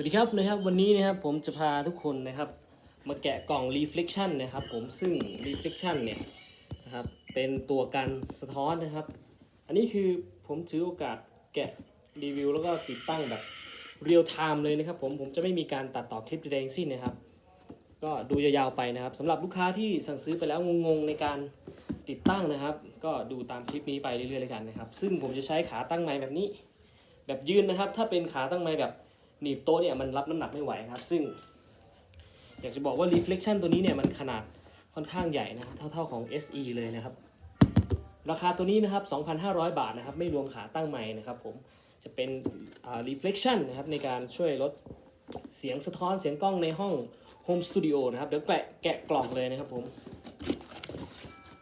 วัสดีครับนะครับวันนี้นะครับผมจะพาทุกคนนะครับ มาแกะกล่อง reflection นะครับ ผมซึ่ง reflection เนี่ยนะครับเป็นตัวกันสะท้อนนะครับ อันนี้คือผมถือโอกาสแกะรีวิว แล้วก็ติดตั้งแบบเรียลไทม์เลยนะครับ ผมผมจะไม่มีการตัดต่อคลิปใดๆทั้งสิ้นนะครับ ก็ดูยาวๆไปนะครับสำหรับลูกค้าที่สั่งซื้อไปแล้วงงๆในการติดตั้งนะครับ ก็ดูตามคลิปนี้ไปเรื่อยๆเลยกันนะครับ ซึ่งผมจะใช้ขาตั้งไม้แบบนี้ แบบยืนนะครับ ถ้าเป็นขาตั้งไม้แบบ หนีบโต๊ะเนี่ยมันรับน้ำหนักไม่ไหวครับ ซึ่ง อยากจะบอกว่า reflection ตัวนี้เนี่ยมันขนาดค่อนข้างใหญ่นะครับเท่าๆของ SE เลยนะครับ ราคาตัวนี้นะครับ 2,500 บาทนะครับ ไม่รวมขาตั้งไม้นะครับผมจะเป็น reflection นะครับในการช่วยลดเสียงสะท้อนเสียงกล้องในห้อง home studio นะครับ เดี๋ยวแกะแกะกล่องเลยนะครับผม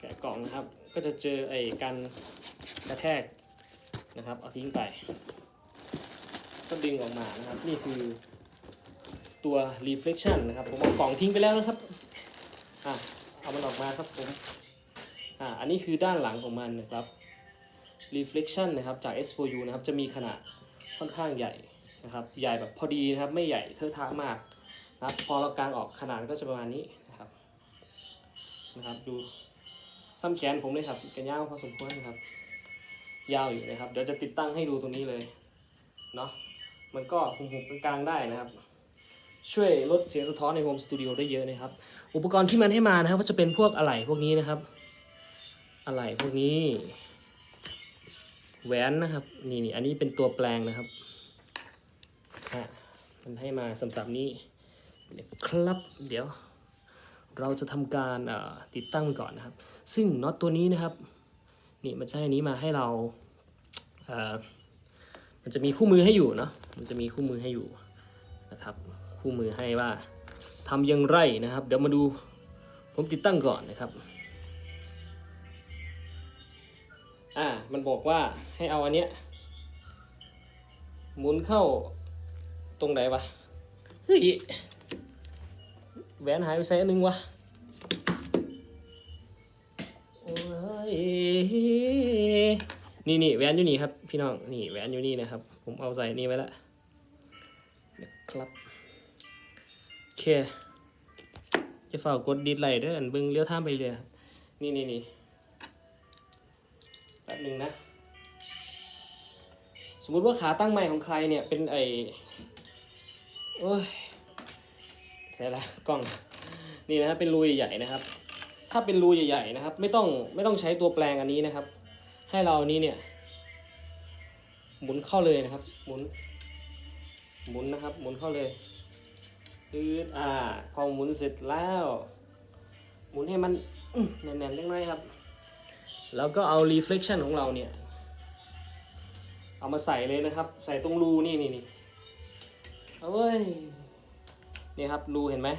แกะกล่องนะครับ ก็จะเจอไอ้กันกระแทกนะครับ เอาทิ้งไป ก็ดึงออกมานะครับ นี่คือตัว reflection นะครับ ผมเอากล่องทิ้งไปแล้วนะครับอะเอามันออกมาครับผมอะอันนี้คือด้านหลังของมันนะครับ reflection นะครับจาก S4U นะครับ จะมีขนาดค่อนข้างใหญ่นะครับ ใหญ่แบบพอดีนะครับ ไม่ใหญ่เทอะทะมากนะครับ พอเรากางออกขนาดก็จะประมาณนี้นะครับ นะครับ ดูซ้ำแขนผมเลยครับกันยาวพอสมควรนะครับ ยาวอยู่นะครับ เดี๋ยวจะติดตั้งให้ดูตรงนี้เลย เนาะ มันก็หุบๆกลางๆได้นะครับ ช่วยลดเสียงสะท้อนในโฮมสตูดิโอได้เยอะนะครับ อุปกรณ์ที่มันให้มานะครับ ก็จะเป็นพวกอะไหล่พวกนี้นะครับ อะไหล่พวกนี้แหวนนะครับ นี่นี่อันนี้เป็นตัวแปลงนะครับอะมันให้มาสำสับนี้ครับเดี๋ยว เราจะทำการติดตั้งมันก่อนนะครับ ซึ่งน็อตตัวนี้นะครับ นี่มันใช้อันนี้มาให้เราเอ่อ มันจะมีคู่มือให้อยู่เนาะ มันจะมีคู่มือให้อยู่นะครับ คู่มือให้ว่าทำอย่างไรนะครับ เดี๋ยวมาดูผมติดตั้งก่อนนะครับ อ่า มันบอกว่าให้เอาอันเนี้ยหมุนเข้าตรงไหนวะ เฮ้ย แหวนหายไปใส่อันหนึงวะ นี่นี่แหวนอยู่นี่ครับ พี่น้องนี่แหวนอยู่นี่นะครับ ผมเอาใส่นี่ไว้ละนะครับโอเคจะฝากดดิสไหลเด้ออันเบิ่งเลี้ยวท่ามไปเลยครับนี่นี่นี่แป๊บหนึ่งนะ สมมุติว่าขาตั้งใหม่ของใครเนี่ยเป็นไอโอ้ยใส่ละกล้องนี่นะครับเป็นรูใหญ่ๆนะครับ ถ้าเป็นรูใหญ่ๆนะครับ ไม่ต้องไม่ต้องใช้ตัวแปลงอันนี้นะครับ ให้เรานี้เนี่ย หมุนเข้าเลยนะครับ หมุน หมุนนะครับ หมุนเข้าเลยอืดอ่า พอหมุนเสร็จแล้ว หมุนให้มันแน่นๆเล็กน้อยครับ แล้วก็เอา reflection ของเราเนี่ย เอามาใส่เลยนะครับ ใส่ตรงรูนี่นี่นี่เอาเว้ยนี่ครับรูเห็นไหม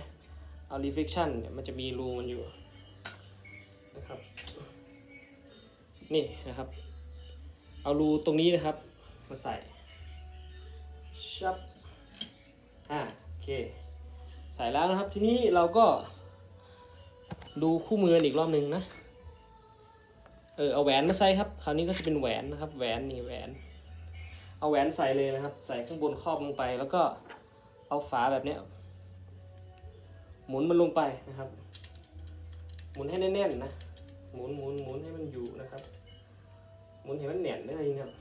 เอา reflection เนี่ยมันจะมีรูมันอยู่นะครับ นี่นะครับ เอารูตรงนี้นะครับ มาใส่ชับอ่าโอเค ใส่แล้วนะครับทีนี้เราก็ ดูคู่มืออีกรอบหนึ่งนะ เออเอาแหวนมาใส่ครับ คราวนี้ก็จะเป็นแหวนนะครับ แหวนนี่แหวน เอาแหวนใส่เลยนะครับ ใส่ข้างบนครอบลงไป แล้วก็เอาฝาแบบเนี้ยหมุนมันลงไปนะครับ หมุนให้แน่นๆนะ หมุนหมุนหมุนให้มันอยู่นะครับ มุนให้มันแน่นได้เลยครับ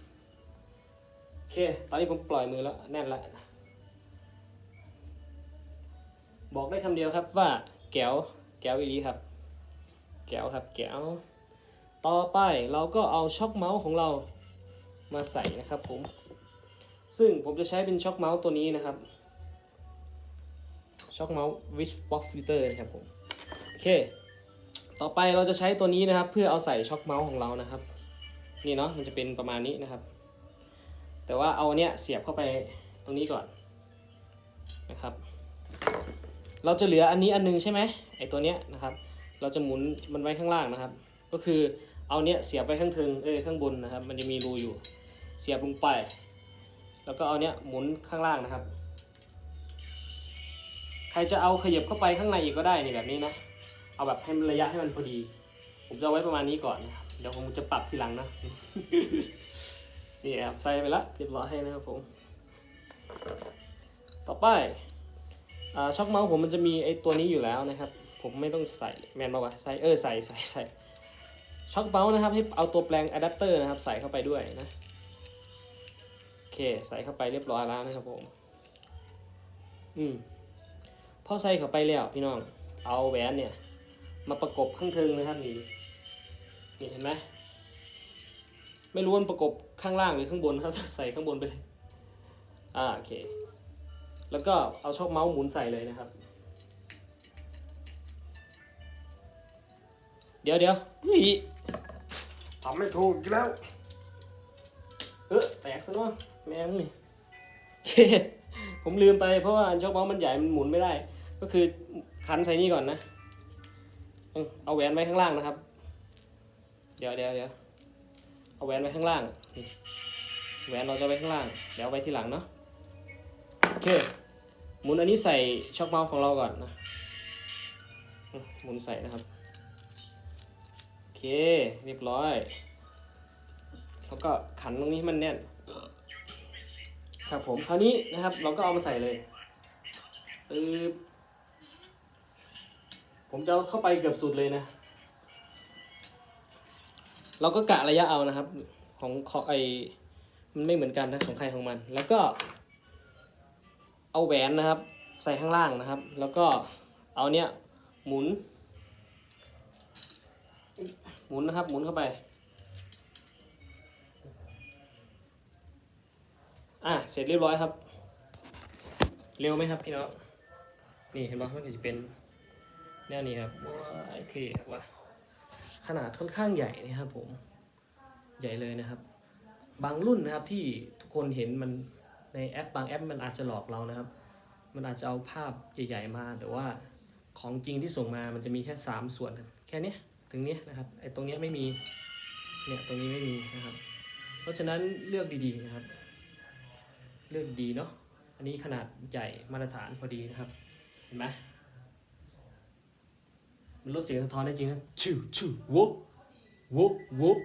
โอเค ตอนนี้ผมปล่อยมือแล้วแน่นล้วบอกได้คำเดียวครับว่าแก้วแก้วอีลีครับ แก้วครับแก้วต่อไปเราก็เอาช็อคเมาส์ของเรามาใส่นะครับผม ซึ่งผมจะใช้เป็นช็อคเมาส์ตัวนี้นะครับช็อคเมาส์ with box filter นะครับผม โอเค ต่อไปเราจะใช้ตัวนี้นะครับ เพื่อเอาใส่ช็อคเมาส์ของเรานะครับ นี่เนาะมันจะเป็นประมาณนี้นะครับ แต่ว่าเอาเนี้ยเสียบเข้าไปตรงนี้ก่อนนะครับ เราจะเหลืออันนี้อันนึงใช่ไหมไอตัวเนี้ยนะครับ เราจะหมุนมันไว้ข้างล่างนะครับ ก็คือเอาเนี้ยเสียบไว้ข้างทิงเอ้ยข้างบนนะครับ มันจะมีรูอยู่ เสียบลงไป แล้วก็เอาเนี้ยหมุนข้างล่างนะครับ ใครจะเอาขยับเข้าไปข้างในอีกก็ได้นี่แบบนี้นะเอาแบบให้มันระยะให้มันพอดี ผมจะเอาไว้ประมาณนี้ก่อนนะครับ เดี๋ยวผมจะปรับทีหลังนะ นี่ครับใส่ไปแล้วเรียบร้อยให้นะครับผม ต่อไปอช็อคเมาส์ผมมันจะมีไอตัวนี้อยู่แล้วนะครับ ผมไม่ต้องใส่แมนบอกว่าใส่เออใส่ใส่ใส่ช็อคเมาส์นะครับให้เอาตัวแปลงอะแดปเตอร์นะครับใส่เข้าไปด้วยนะโอเคใส่เข้าไปเรียบร้อยแล้วนะครับผมอืมพอใส่เข้าไปแล้วพี่น้องเอาแหวนเนี่ยมาประกบข้างเทิงนะครับนี่ นี่เห็นไหมไม่รู้ว่ามันประกบข้างล่างหรือข้างบนครับใส่ข้างบนไปเลยอ่าโอเค แล้วก็เอาช่องเมาส์หมุนใส่เลยนะครับ เดี๋ยวเดี๋ยวนี่ทำไม่ถูกอีกแล้ว เออแตกซะเนาะแม่งนี่โอเคผมลืมไปเพราะว่าอันช่องเมาส์มันใหญ่มันหมุนไม่ได้ ก็คือคันใส่นี่ก่อนนะเอาเอาแหวนไว้ข้างล่างนะครับ เดี๋ยวเดี๋ยวเดี๋ยวเอาแหวนไว้ข้างล่างนี่แหวนเราจะไว้ข้างล่าง เดี๋ยวไว้ที่หลังเนาะโอเคหมุนอันนี้ใส่ช็อคเมาส์ของเราก่อนนะมหมุนใส่นะครับโอเคเรียบร้อย แล้วก็ขันตรงนี้ให้มันแน่น ครับผมคราวนี้นะครับ เราก็เอามาใส่เลยปึ๊บผมจะเข้าไปเกือบสุดเลยนะ เราก็กะระยะเอานะครับ ของของไอมันไม่เหมือนกันนะของใครของมัน แล้วก็ เอาแหวนนะครับ ใส่ข้างล่างนะครับ แล้วก็เอาเนี้ยหมุน หมุนนะครับ หมุนเข้าไป อะเสร็จเรียบร้อยครับ เร็วไหมครับพี่น้องนี่เห็นไหมมันจะเป็นแนวนี้ครับว้ายเท่ว่ะ ขนาดค่อนข้างใหญ่นะครับผมใหญ่เลยนะครับ บางรุ่นนะครับที่ทุกคนเห็นมันในแอปบางแอปมันอาจจะหลอกเรานะครับ มันอาจจะเอาภาพใหญ่ ๆ มา แต่ว่าของจริงที่ส่งมามันจะมีแค่ 3 ส่วน แค่นี้ถึงเนี้ยนะครับไอ้ตรงเนี้ยไม่มีเนี่ยตรงนี้ไม่มีนะครับ เพราะฉะนั้นเลือกดีๆนะครับ เลือกดีเนาะอันนี้ขนาดใหญ่มาตรฐานพอดีนะครับ เห็นไหม มันลดเสียงสะท้อนได้จริงนะชิวชิววุบวุบวุบ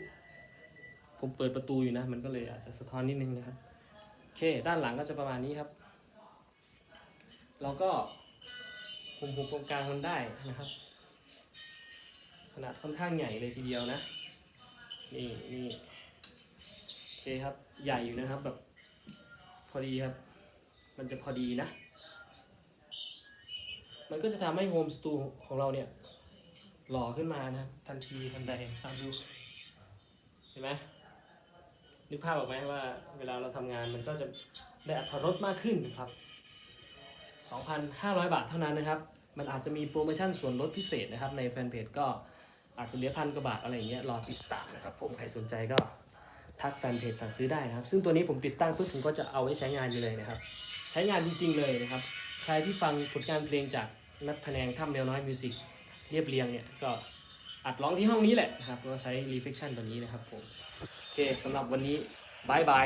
ผมเปิดประตูอยู่นะ มันก็เลยอาจจะสะท้อนนิดนึงนะครับโอเค ด้านหลังก็จะประมาณนี้ครับ เราก็หุมหุมตรงกลางมันได้นะครับ ขนาดค่อนข้างใหญ่เลยทีเดียวนะ นี่นี่โอเคครับ ใหญ่อยู่นะครับแบบพอดีครับ มันจะพอดีนะ มันก็จะทำให้โฮมสตูของเราเนี่ย หล่อขึ้นมานะครับทันทีทันใดตามดูเห็นไหมนึกภาพออกไหมว่า เวลาเราทำงานมันก็จะได้อัตรรสมากขึ้นนะครับ 2,500 บาทเท่านั้นนะครับ มันอาจจะมีโปรโมชั่นส่วนลดพิเศษนะครับ ในแฟนเพจก็อาจจะเหลือพันกว่าบาทอะไรอย่างเงี้ยรอติดตามนะครับ ผมใครสนใจก็ทักแฟนเพจสั่งซื้อได้นะครับ ซึ่งตัวนี้ผมติดตั้งปุ๊บผมก็จะเอาไว้ใช้งานเลยนะครับ ใช้งานจริงๆเลยนะครับ ใครที่ฟังผลงานเพลงจากนัดพะแนงถ้ำแมวน้อยมิวสิก เรียบเรียงเนี่ยก็อัดร้องที่ห้องนี้แหละนะครับก็ใช้ reflection ตัวนี้นะครับผม โอเคสำหรับวันนี้บายบาย